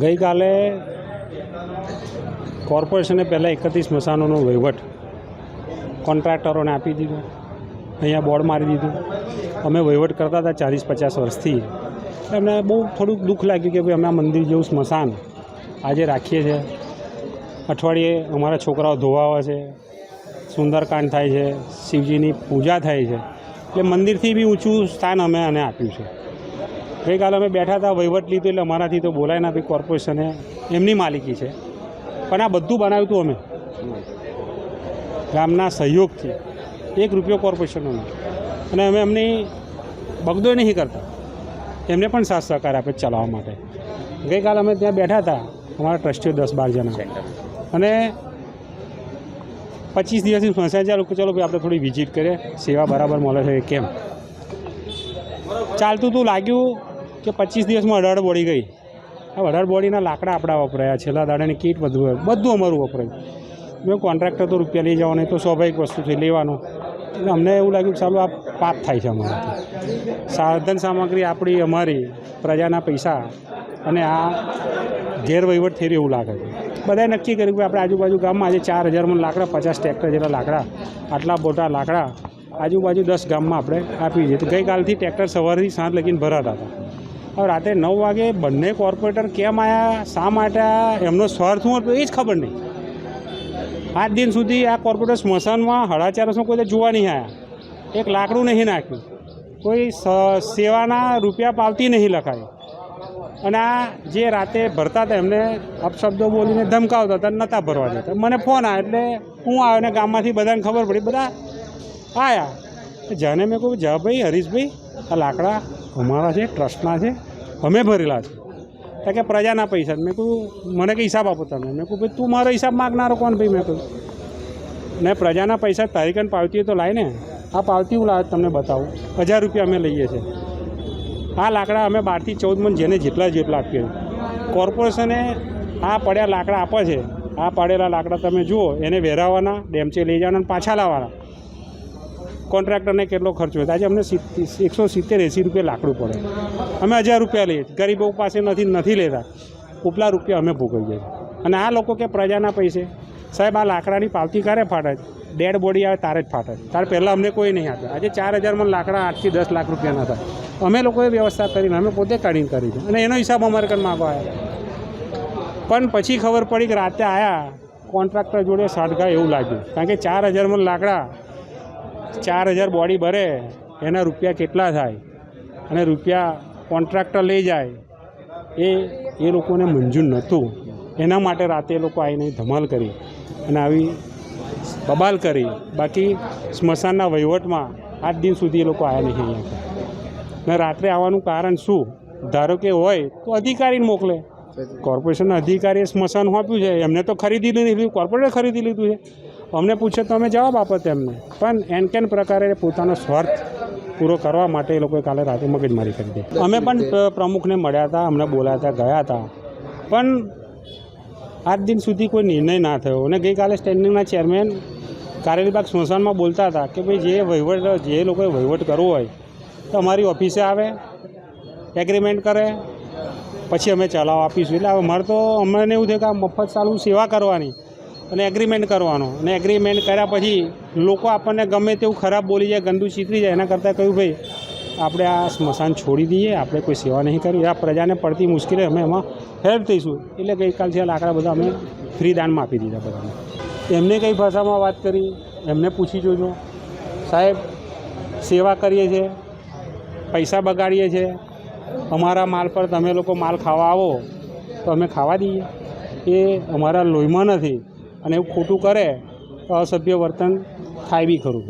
ગઈકાલે કોર્પોરેશને પહેલાં એકત્રીસ સ્મશાનોનો વહીવટ કોન્ટ્રાક્ટરોને આપી દીધો. અહીંયા બોર્ડ મારી દીધું. અમે વહીવટ કરતા હતા ચાલીસ પચાસ વર્ષથી. એમને બહુ થોડુંક દુઃખ લાગ્યું કે ભાઈ અમે આ મંદિર જેવું સ્મશાન આજે રાખીએ છીએ અઠવાડિયે અમારા છોકરાઓ ધોવા આવે છે, સુંદરકાંડ થાય છે, શિવજીની પૂજા થાય છે. એટલે મંદિરથી બી ઊંચું સ્થાન અમે આને આપ્યું છે. ગઈકાલે અમે બેઠા હતા વહીવટ લીધો એટલે અમારાથી તો બોલાય ના, ભાઈ કોર્પોરેશને એમની માલિકી છે. પણ આ બધું બનાવ્યું હતું અમે. ગામના સહયોગથી. એક રૂપિયો કોર્પોરેશનનો અને અમે એમની બગદો નહીં કરતા. એમને પણ સાથ સહકાર આપે ચલાવવા માટે. ગઈકાલે અમે ત્યાં બેઠા હતા, અમારા ટ્રસ્ટીઓ દસ બાર જણા. અને પચીસ દિવસની સંસ્થા ચાલુ કે ચલો ભાઈ, આપણે થોડી વિઝિટ કરીએ. સેવા બરાબર મળે છે, કેમ? ચાલતું તું લાગ્યું કે પચીસ દિવસમાં અઢાર બોડી ગઈ. આ અઢાર બોડીના લાકડા આપણા વપરાયા, છેલ્લા દાડાની કીટ બધું બધું અમારું વપરાયું. મેં કોન્ટ્રાક્ટર તો રૂપિયા લઈ જવાનો તો સ્વાભાવિક વસ્તુ છે, લેવાનો. અમને એવું લાગ્યું કે ચાલો આ પાપ થાય છે અમારાથી. સાધન સામગ્રી આપણી, અમારી, પ્રજાના પૈસા, અને આ ગેરવહીવટ થઈ રહ્યું એવું લાગે છે. બધાએ નક્કી કર્યું કે આપણે આજુબાજુ ગામમાં આજે ચાર હજારમાં લાકડા, પચાસ ટ્રેક્ટર જેટલા લાકડા, આટલા મોટા લાકડા, આજુબાજુ દસ ગામમાં આપણે આપી દઈએ તો ગઈકાલથી ટ્રેક્ટર સવારથી સાંજ લગીને ભરાતા હતા. હવે રાતે નવ વાગે બંને કોર્પોરેટર કેમ આવ્યા શા માટે એમનો સ્વાર્થ શું હતો? એ જ ખબર નહીં. આજ દિન સુધી આ કોર્પોરેટર સ્મશાનમાં હડાચારસમાં કોઈ જોવા નહીં આવ્યા એક લાકડું નહીં નાખ્યું. કોઈ સેવાના રૂપિયા પાવતી નહીં લખાય અને આ જે રાતે ભરતા હતા, એમને અપશબ્દો બોલીને ધમકાવતા હતા નહોતા ભરવા દેતા. મને ફોન આવ્યો એટલે હું આવ્યો ને ગામમાંથી બધાને ખબર પડી. બધા આવ્યા જાને મેં કહું જા ભાઈ, હરીશભાઈ, આ લાકડા અમારા છે, ટ્રસ્ટના છે, અમે ભરેલા છે. તો કે પ્રજાના પૈસા મેં કહું મને કે હિસાબ આપો તમે. મેં કહું ભાઈ, તું મારો હિસાબ માગનારો કોણ? ભાઈ, મેં કહ્યું ને પ્રજાના પૈસા તારીખન પાવતી હોય તો લાય ને. આ પાવતી હું લાવે તમને બતાવું. હજાર રૂપિયા અમે લઈએ છીએ આ લાકડા અમે બારથી ચૌદ મણ જેને જેટલા જેટલા આપીએ. કોર્પોરેશને આ પડ્યા લાકડા આપે છે. આ પડેલા લાકડા તમે જુઓ, એને વેરાવવાના ડેમચે લઈ જવાના પાછા લાવવાના. કોન્ટ્રાક્ટરને કેટલો ખર્ચો હોય? આજે અમને એકસો સિત્તેર એંસી રૂપિયા લાકડું પડે. અમે હજાર રૂપિયા લઈએ ગરીબો પાસે નથી નથી લેતા. ઉપલા રૂપિયા અમે ભોગવીએ છીએ. અને આ લોકો કે પ્રજાના પૈસે. સાહેબ, આ લાકડાની પાવતી ક્યારે ફાટે? ડેડ બોડી આવે તારે જ ફાટે. તારે પહેલાં અમને કોઈ નહીં આપે. આજે ચાર હજારમાં લાકડા આઠથી દસ લાખ રૂપિયાના થાય. અમે લોકોએ વ્યવસ્થા કરીને, અમે પોતે કાઢીને કરી છે. અને એનો હિસાબ અમારે કન માગવા આવ્યા? પણ પછી ખબર પડી કે રાતે આવ્યા કોન્ટ્રાક્ટર જોડે સાઠગા એવું લાગ્યું. કારણ કે ચાર હજારમાં લાકડા ચાર હજાર બોડી ભરે એના રૂપિયા કેટલા થાય? અને રૂપિયા કોન્ટ્રાક્ટર લઈ જાય એ એ લોકોને મંજૂર નહોતું. એના માટે રાતે એ લોકો આવીને ધમાલ કરી અને આવી બબાલ કરી. બાકી સ્મશાનના વહીવટમાં આજ દિન સુધી એ લોકો આવ્યા નહીં અહીંયા ને રાત્રે આવવાનું કારણ શું? ધારો કે હોય તો અધિકારીને મોકલે. કોર્પોરેશનના અધિકારીએ સ્મશાન આપ્યું છે. એમને તો ખરીદી લીધું કોર્પોરેટે ખરીદી લીધું છે. અમને પૂછે તો અમે જવાબ આપો તેમને પણ એન કેન પ્રકારે પોતાનો સ્વાર્થ પૂરો કરવા માટે એ લોકોએ કાલે રાતે મગજમારી કરી દીધી. અમે પણ પ્રમુખને મળ્યા હતા અમને બોલાયા હતા ગયા હતા. પણ આજ દિન સુધી કોઈ નિર્ણય ના થયો અને ગઈકાલે સ્ટેન્ડિંગના ચેરમેન કારેલીબાગ સ્મશાનમાં બોલતા હતા કે ભાઈ જે વહીવટ જે લોકોએ વહીવટ કરવો હોય તો અમારી ઓફિસે આવે એગ્રીમેન્ટ કરે પછી અમે ચલાવ આપીશું. એટલે હવે મારે તો અમને એવું થયું કે આ મફત ચાલુ સેવા કરવાની. અને એગ્રીમેન્ટ કરવાનો. અને એગ્રીમેન્ટ કર્યા પછી લોકો આપણને ગમે તેવું ખરાબ બોલી જાય, ગંદુ ચીતરી જાય, એના કરતાં કહ્યું, ભાઈ, આપણે આ સ્મશાન છોડી દઈએ, આપણે કોઈ સેવા નહીં કરવી આ પ્રજાને પડતી મુશ્કેલી અમે એમાં હેલ્પ થઈશું. એટલે ગઈકાલથી આ લાકડા બધા અમે ફ્રી દાનમાં આપી દીધા બધાને. એમને કઈ ભાષામાં વાત કરી? એમને પૂછી જોજો. સાહેબ, સેવા કરીએ છીએ પૈસા બગાડીએ છીએ અમારા માલ પર તમે લોકો માલ ખાવા આવો, તો અમે ખાવા દઈએ. એ અમારા લોહીમાં નથી. અને એવું ખોટું કરે તો અસભ્ય વર્તન થાય બી ખરું.